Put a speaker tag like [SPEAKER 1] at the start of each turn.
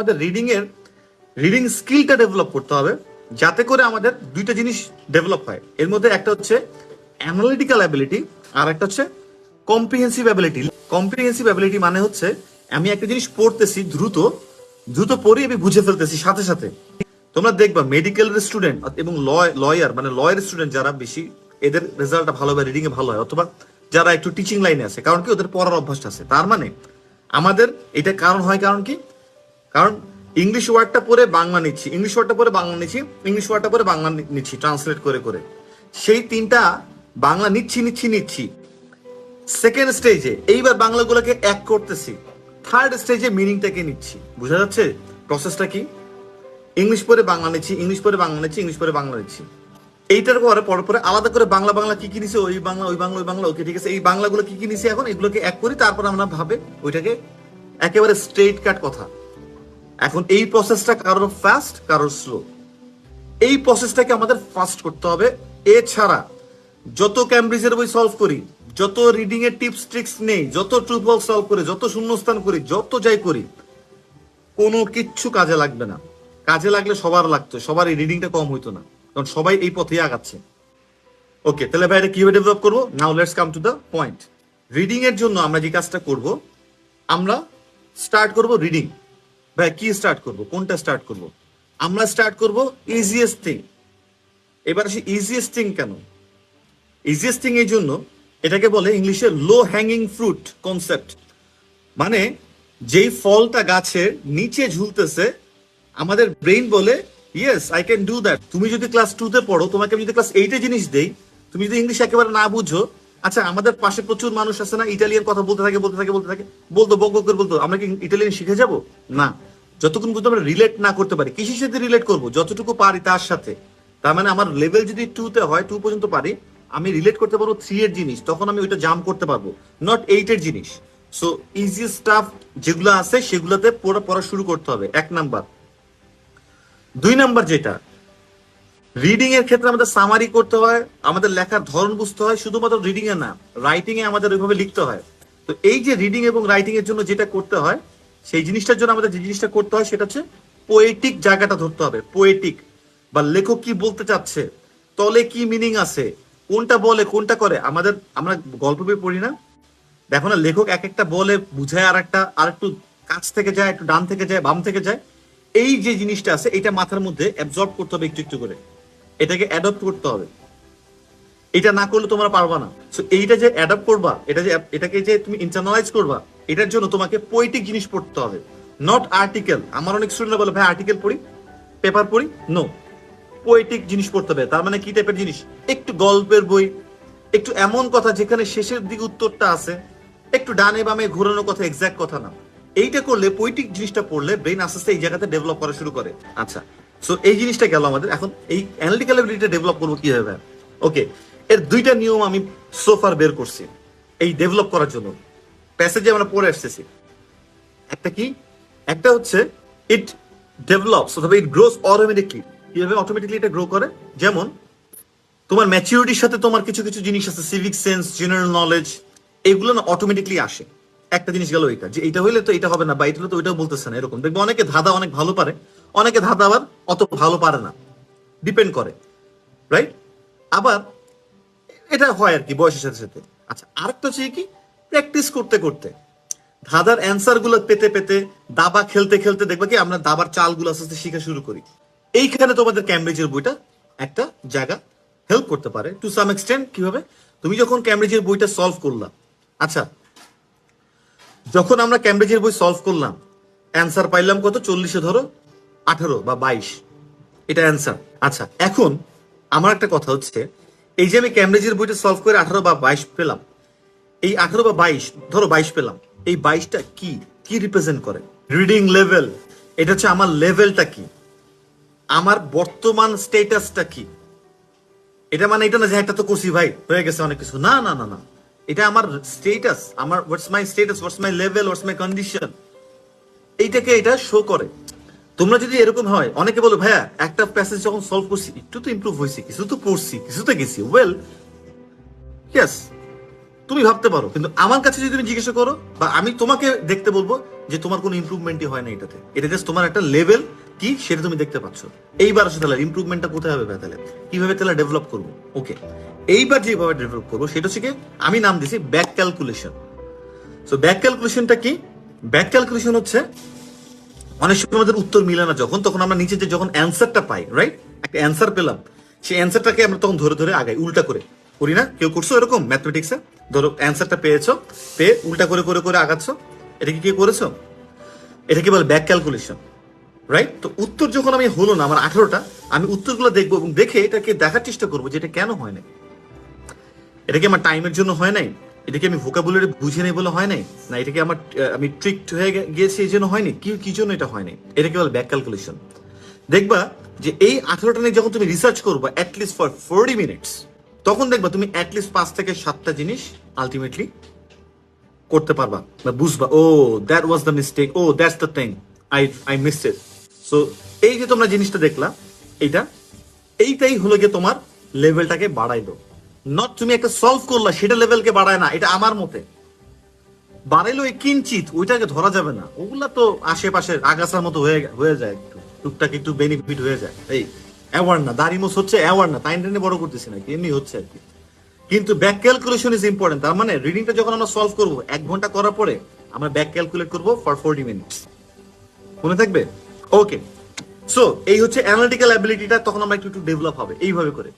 [SPEAKER 1] আমাদের রিডিং এর রিডিং স্কিলটা ডেভেলপ করতে হবে, যাতে করে আমাদের দুইটা জিনিস ডেভেলপ হয়। এর মধ্যে একটা হচ্ছে অ্যানালিটিক্যাল অ্যাবিলিটি আর একটা হচ্ছে কম্প্রিহেন্সিভ অ্যাবিলিটি কম্প্রিহেন্সিভ অ্যাবিলিটি মানে হচ্ছে, আমি একটা জিনিস পড়তেছি দ্রুত দ্রুত পড়ে আমি বুঝে ফেলতেছি সাথে সাথে। তোমরা দেখবা মেডিকেল স্টুডেন্ট এবং লয়ার মানে লয়ার স্টুডেন্ট যারা বেশি, এদের রেজাল্টটা ভালো হয় রিডিং এ ভালো হয়, অথবা যারা একটু টিচিং লাইনে আছে, কারণ কি ওদের পড়ার অভ্যাসটা আছে। তার মানে আমাদের এটা কারণ হয় কারণ কি? কারণ ইংলিশ ওয়ার্ডটা পরে বাংলা নিচ্ছি। ইংলিশ ওয়ার্ডটা পরে বাংলা নিচ্ছি ইংলিশ ওয়ার্ডটা পরে বাংলা নিচ্ছি ট্রান্সলেট করে করে। সেই তিনটা বাংলা নিচ্ছি নিচ্ছি নিচ্ছি। সেকেন্ড স্টেজে এইবার বাংলাগুলোকে এক করতেছি। থার্ড স্টেজে মিনিংটাকে নিচ্ছি। বোঝা যাচ্ছে? প্রসেসটা কি? ইংলিশ পরে বাংলা নিচ্ছি ইংলিশ পরে বাংলা নিচ্ছি ইংলিশ পরে বাংলা নিচ্ছি। এইটার পরে পরে পরে আলাদা করে বাংলা বাংলা কি কি নিছে? ওই বাংলা ওই বাংলা ওই বাংলা, ওকে, ঠিক আছে। এই বাংলাগুলো কি কি নিছে এখন? এগুলোকে এক করি, তারপর আমরা ভাবে ওইটাকে একেবারে স্ট্রেট কাট কথা। এখন এই প্রসেসটা কারোর ফাস্ট কারোর স্লো এই প্রসেসটাকে আমাদের ফাস্ট করতে হবে। এছাড়া যত ক্যামব্রিজের বই সলভ করি, যত রিডিং এর টিপস ট্রিক্স নেই, যত ট্রুথ সলভ করি, যত শূন্যস্থান করি, যত যাই করি, কোনো কিচ্ছু কাজে লাগবে না। কাজে লাগলে সবার লাগতো সবার এই রিডিংটা কম হইতো না, কারণ সবাই এই পথেই আগাচ্ছে। ওকে তাহলে ভাই এটা কীভাবে ডেভেলপ করব? Now let's come to the point reading এর জন্য আমরা যে কাজটা করব, আমরা স্টার্ট করব রিডিং ভাই, কি স্টার্ট করব? কোনটা স্টার্ট করব? আমরা স্টার্ট করব ইজিয়েস্ট থিং এবার আসি ইজিয়েস্ট থিং কেন? ইজিয়েস্ট থিং এই জন্য এটাকে বলে ইংলিশে লো হ্যাঙ্গিং ফ্রুট কনসেপ্ট মানে যেই ফলটা গাছের নিচে ঝুলতেছে, আমাদের ব্রেইন বলে yes I can do that তুমি যদি ক্লাস টু তে পড়ো, তোমাকে আমি যদি ক্লাস এইটে জিনিস দেই, তুমি যদি ইংলিশ একেবারে না বুঝো আচ্ছা আমাদের পাশে প্রচুর মানুষ আছে না? ইটালিয়ান কথা বলতে থাকে বলতে থাকে বলতে থাকে। বলতো, বক করে বলতো, আমরা কি ইটালিয়ান শিখে যাব? না। যতক্ষণ পর্যন্ত আমরা রিলেট না করতে পারি, কিসের সাথে রিলেট করব? যতটুকু পারি তার সাথে। তার মানে আমার লেভেল যদি টু তে হয় টু পর্যন্ত পারি, আমি রিলেট করতে পারব থ্রি এর জিনিস, তখন আমি ওইটা জাম্প করতে পারব নট এইট এর জিনিস। সো ইজি স্টাফ যেগুলো আছে, সেগুলোতে পড়া পড়া শুরু করতে হবে। এক নাম্বার দুই নাম্বার যেটা রিডিং এর ক্ষেত্রে আমাদের সামারি করতে হয়, আমাদের লেখার ধরন বুঝতে হয়, শুধুমাত্র রিডিং এ না রাইটিং এ আমাদের ওইভাবে লিখতে হয়। তো এই যে রিডিং এবং রাইটিং এর জন্য যেটা করতে হয়, সেই জিনিসটার জন্য আমাদের যে জিনিসটা করতে হয়, সেটা হচ্ছে পোয়েটিক জায়গাটা ধরতে হবে পোয়েটিক বা লেখক কি বলতে চাচ্ছে, তলে কি মিনিং আছে, কোনটা বলে, কোনটা করে, আমাদের, আমরা গল্প বই পড়ি না। দেখো না, লেখক এক একটা বলে বুঝায় আর একটা আর একটু কাছ থেকে যায়, একটু ডান থেকে যায়, বাম থেকে যায়। এই যে জিনিসটা আছে, এটা মাথার মধ্যে অ্যাবজর্ব করতে হবে একটু একটু করে। এটাকে অ্যাডপ্ট করতে হবে। এটা না করলে তোমরা পারবা না। সো এইটা যে অ্যাডাপ্ট করবা, এটা যে, এটাকে যে তুমি ইন্টারনালাইজ করবা, এটার জন্য তোমাকে পোয়েটিক জিনিস পড়তে হবে। নট আর্টিকেল আমার অনেক স্টুডেন্ট বলে, ভাই আর্টিকেল পড়ি পেপার পড়ি? নো পোয়েটিক জিনিস পড়তে হবে। তার মানে কি টাইপের জিনিস? একটু গল্পের বই, একটু এমন কথা যেখানে শেষের দিকে উত্তরটা আছে, একটু ডানে বামে ঘোরানো কথা এক্সাক্ট কথা না। এইটা করলে পোয়েটিক জিনিসটা পড়লে ব্রেন আস্তে আস্তে এই জায়গাতে ডেভেলপ করা শুরু করে। আচ্ছা সো এই জিনিসটা গেল আমাদের। এখন এই অ্যানালিটিক্যাল এবিলিটিটা ডেভেলপ করব কীভাবে? ওকে এর দুইটা নিয়ম আমি সোফার বের করছি, এই ডেভেলপ করার জন্য। প্যাসেজে আমরা পড়ে আসতেছি। একটা কি? একটা হচ্ছে ইট ডেভেলপস অথবা ইট গ্রোস অটোমেটিকলি কীভাবে অটোমেটিকলি এটা গ্রো করে? যেমন, তোমার ম্যাচিউরিটির সাথে তোমার কিছু কিছু জিনিস আছে সিভিক সেন্স জেনারেল নলেজ এগুলো না অটোমেটিকলি আসে। একটা জিনিস গেল এটা যে এটা হইলে তো এটা হবে না, বা এটা হলে তো ওইটাও বলতেছে না, এরকম। দেখবে অনেকে ধাঁধা অনেক ভালো পারে অনেকে ধাঁধা আবার অত ভালো পারে না। ডিপেন্ড করে রাইট আবার এটা হয় আর কি বয়সের সাথে সাথে। আচ্ছা আরেকটা হচ্ছে কি? প্র্যাকটিস করতে করতে। ধাঁধার অ্যান্সারগুলো পেতে পেতে দাবা খেলতে খেলতে দেখবে কি আমরা দাবার চালগুলো আস্তে আস্তে শিখা শুরু করি। এইখানে তোমাদের ক্যামব্রিজের বইটা একটা জায়গা হেল্প করতে পারে। টু সাম এক্সটেন্ট কীভাবে? তুমি যখন ক্যামব্রিজের বইটা সলভ করলাম আচ্ছা যখন আমরা ক্যামব্রিজের বই সলভ করলাম অ্যান্সার পাইলাম কত? চল্লিশে ধরো। আঠারো বা বাইশ, এটা অ্যান্সার আচ্ছা এখন আমার একটা কথা হচ্ছে, এই যে আমি ক্যামব্রিজের বইটা সলভ করে আঠারো বা বাইশ পেলাম, এই আঠারো বা বাইশ, ধরো বাইশ পেলাম, এই বাইশটা কি কি রিপ্রেজেন্ট করে? রিডিং লেভেল এটা হচ্ছে আমার লেভেলটা কি? আমার বর্তমান স্টেটাসটা কি? এটা মানে এটা না যে একটা তো করছি ভাই, হয়ে গেছে অনেক কিছু। না না না না, এটা আমার স্টেটাস আমার what's my status what's my level what's my condition এইটাকে এটা শো করে। তোমরা যদি এরকম হয়, অনেকে বলো, ভাইয়া, একটা প্যাসেজ যখন সলভ করছি, একটু তো ইমপ্রুভ হয়েছে, কিছু তো পড়ছি কিছু তো গেছি। ওয়েল ইয়েস তুমি ভাবতে পারো, কিন্তু আমার কাছে যদি তুমি জিজ্ঞাসা করো, বা আমি তোমাকে দেখতে বলব যে তোমার কোনো ইমপ্রুভমেন্টই হয় না এটাতে। এটা জাস্ট তোমার একটা লেভেল কি সেটা তুমি দেখতে পাচ্ছ। এইবার আসলে তাহলে ইমপ্রুভমেন্টটা কোথায় হবে তাহলে? কীভাবে তাহলে ডেভেলপ করব? ওকে এইবার যেভাবে ডেভেলপ করব, সেটা হচ্ছে আমি নাম দিছি ব্যাক ক্যালকুলেশন সো ব্যাক ক্যালকুলেশনটা কি? ব্যাক ক্যালকুলেশন হচ্ছে অনেক সময় আমাদের উত্তর মিলে না যখন, তখন আমরা নিচে যে যখন অ্যান্সারটা পাই রাইট একটা অ্যান্সার পেলাম। সেই অ্যান্সারটাকে আমরা তখন ধরে ধরে আগাই, উল্টা করে। করি না? কেউ করছ এরকম? ম্যাথমেটিক্সে ধরো অ্যান্সারটা পেয়েছ, পেয়ে উল্টা করে করে করে আগাচ্ছ। এটা কি কি করেছ? এটাকে বলে? ব্যাক ক্যালকুলেশন রাইট তো উত্তর যখন আমি হলো না, আমার আঠারোটা, আমি উত্তরগুলো দেখব এবং দেখে এটাকে দেখার চেষ্টা করব যে এটা কেন হয় না এটা কি আমার টাইমের জন্য হয় নাই? এটা কি আমি ভোকাবুলারি বুঝে নেই বলে হয় নাই? না, এটাকে আমার আমি ট্রিকড হয়ে গিয়েছি এই জন্য হয়নি কি কি জন্য এটা হয়নি এটাকে বলে ব্যাক ক্যালকুলেশন দেখবা যে এই আঠারোটা নিয়ে যখন তুমি রিসার্চ করবা অ্যাটলিস্ট ফর ফোরটি মিনিটস তখন দেখবা তুমি অ্যাটলিস্ট পাঁচ থেকে সাতটা জিনিস আলটিমেটলি করতে পারবা বা বুঝবা, ও that was the mistake oh that's the thing I I missed it so এই যে তোমরা জিনিসটা দেখলা, এইটা, এইটাই হলো গিয়ে তোমার লেভেলটাকে বাড়াইলো। নট তুমি একটা সলভ করলা, সেটা লেভেলকে বাড়ায় না, এটা আমার মতে। বাড়াইলো এই কিঞ্চিত, ওইটাকে ধরা যাবে না। ওগুলা তো আশেপাশের আগাছার মতো হয়ে হয়ে যায় একটু। টুকটাক একটু বেনিফিট হয়ে যায়। এই অ্যাওয়ার্ড না দাড়িমোস হচ্ছে অ্যাওয়ার্ড না, তাই টেনে বড় করতেছি না এমনি হচ্ছে আর কি। কিন্তু ব্যাক ক্যালকুলেশন ইজ ইম্পর্টেন্ট তার মানে রিডিংটা যখন আমরা সলভ করব, এক ঘণ্টা করার পরে আমরা ব্যাক ক্যালকুলেট করব ফর ফোরটি মিনিটস মনে থাকবে? ওকে সো এই হচ্ছে অ্যানালিটিক্যাল অ্যাবিলিটিটা তখন আমরা একটু একটু ডেভেলপ হবে, এইভাবে করে।